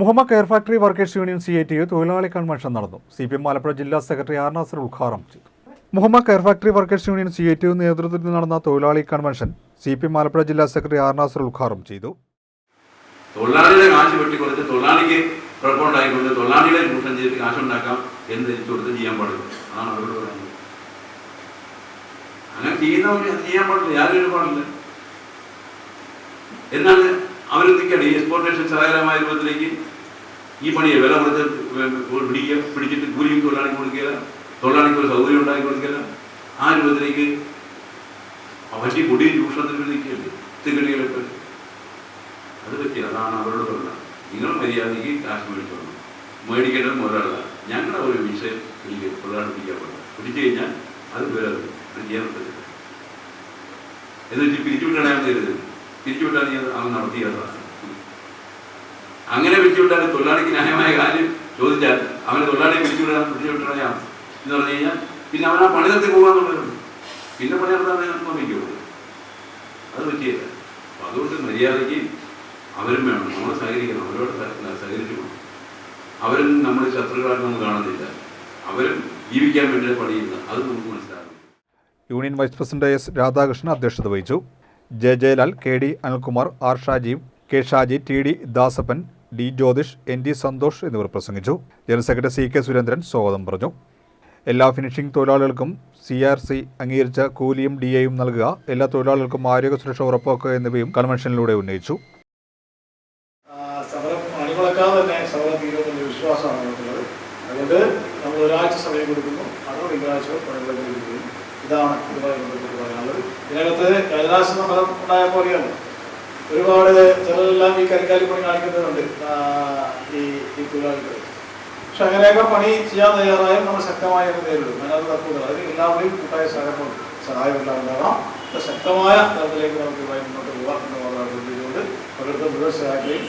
Muhammad care factory workers union C I T U തൊഴിലാളി convention നടന്നു. C P M Alappuzha ജില്ലാ secretary R Nasar ഉദ്ഘാടനം ചെയ്തു. Muhammad care factory workers union C I T U നേതൃത്വത്തിൽ നടന്ന തൊഴിലാളി convention C P M Alappuzha ജില്ലാ secretary R Nasar ഉദ്ഘാടനം ചെയ്തു. തൊഴിലാളിയുടെ കാശ് വെട്ടിക്കൊടുത്ത് തൊഴിലാളിക്ക് കുഴപ്പമുണ്ടായിക്കൊണ്ട് തൊഴിലാളികളെ ചൂഷണം ചെയ്ത് കാശുണ്ടാക്കാം എന്ന് ധരിച്ചു കൊടുത്ത് ചെയ്യാൻ പാടില്ല. അതാണ് അവരോട് പറയുന്നത് അങ്ങനെ ചെയ്യുന്നവർ ചെയ്യാൻ പാടില്ല. യാതൊരു പാടില്ല എന്നാണ് അവരെന്തൊക്കെയാണ് ഈ എക്സ്പോർട്ടേഷൻ സഹായകരമായ രൂപത്തിലേക്ക് ഈ പണിയെ വില കൊടുത്ത് പിടിക്കുക പിടിച്ചിട്ട് കൂലിക്ക് തൊഴിലാളിക്ക് കൊടുക്കുക തൊഴിലാളിക്ക് ഒരു സൗകര്യം ഉണ്ടാക്കി കൊടുക്കുക ആ രൂപത്തിലേക്ക് പറ്റി കൊടി ചൂഷണത്തിൽ വിളിക്കുകയല്ലേ തികടികളൊക്കെ അത് പറ്റി അതാണ് അവരോട് പറഞ്ഞത്. നിങ്ങൾ മര്യാദയ്ക്ക് കാശ് മേടിച്ചോളണം മേടിക്കേണ്ടത് മുതലല്ല ഞങ്ങളുടെ ഒരു വിഷയം എനിക്ക് പറ്റില്ല പിടിച്ചു കഴിഞ്ഞാൽ അത് വേറെ ചെയ്യാൻ പറ്റില്ല എന്നിട്ട് പിരിച്ചുവിട്ടാണ് കരുത് പിരിച്ചുവിട്ടാൽ നീ അത് നടത്തിയതാണ് അങ്ങനെ പിരിച്ചുവിട്ടാൽ തൊഴിലാളിക്ക് ന്യായമായ കാര്യം ചോദിച്ചാൽ അവനെ തൊഴിലാളിയെ പിരിച്ചുവിടാൻ പിരിച്ചുവിട്ടാണ് എന്ന് പറഞ്ഞു കഴിഞ്ഞാൽ പിന്നെ അവൻ ആ പണി നിർത്തി പിന്നെ പണി നടത്താൻ അത് പറ്റിയില്ല. അപ്പൊ അതുകൊണ്ട് മര്യാദയ്ക്ക് അവരും വേണം. നമ്മൾ സഹകരിക്കണം. അവരോട് സഹ- സഹകരിച്ചു പോകണം. അവരും നമ്മൾ ശത്രുക്കളായിട്ട് നമ്മൾ കാണുന്നില്ല. അവരും ജീവിക്കാൻ വേണ്ടി പണിയുന്നത് അത് നമുക്ക് മനസ്സിലാകും. Union vice president S Radhakrishnan അധ്യക്ഷത വഹിച്ചു. J Jayalal K D Anilkumar R Shajeev K Shaji T D Dasappan D Jyothish N D Santhosh എന്നിവർ പ്രസംഗിച്ചു. General secretary C K Surendran സ്വാഗതം പറഞ്ഞു. എല്ലാ ഫിനിഷിംഗ് തൊഴിലാളികൾക്കും സി ആർ സി അംഗീകരിച്ച കൂലിയും ഡി എയും നൽകുക എല്ലാ തൊഴിലാളികൾക്കും ആരോഗ്യ സുരക്ഷ ഉറപ്പാക്കുക എന്നിവയും കൺവെൻഷനിലൂടെ ഉന്നയിച്ചു. സമരം തന്നെ സമരം അതുകൊണ്ട് നമ്മൾ ഒരാഴ്ച സമയം കൊടുക്കുന്നു. അതോ തിങ്കളാഴ്ച പണിമുടക്ക് കൊടുക്കുകയും ഇതാണ് ഇതുമായി ബന്ധപ്പെട്ട് പറയാനുള്ളത് ഇതിനകത്ത് കഴിഞ്ഞ ഫലം ഉണ്ടായപ്പോൾ അറിയാമോ ഒരുപാട് ചിലരെല്ലാം ഈ കരിക്കാലി പണി കാണിക്കുന്നുണ്ട് ഈ ഈ തൊഴിലാളികൾ പക്ഷെ അങ്ങനെയൊക്കെ പണി ചെയ്യാൻ തയ്യാറായാൽ നമ്മൾ ശക്തമായ നേരിടും. അതിനകത്ത് തപ്പുകൾ അതിന് എല്ലാവരുടെയും കൂട്ടായ സഹകരണം സഹായം എല്ലാം ഉണ്ടാകണം ശക്തമായ തലത്തിലേക്ക് നമുക്ക് ഇതുമായി മുന്നോട്ട് പോകാം എന്ന് പറഞ്ഞുകൊണ്ട് അവരുടെ മുഴുവൻ സഹായിക്കുകയും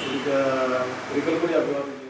ഒരിക്കൽ കൂടി അഭിവാദിക്കും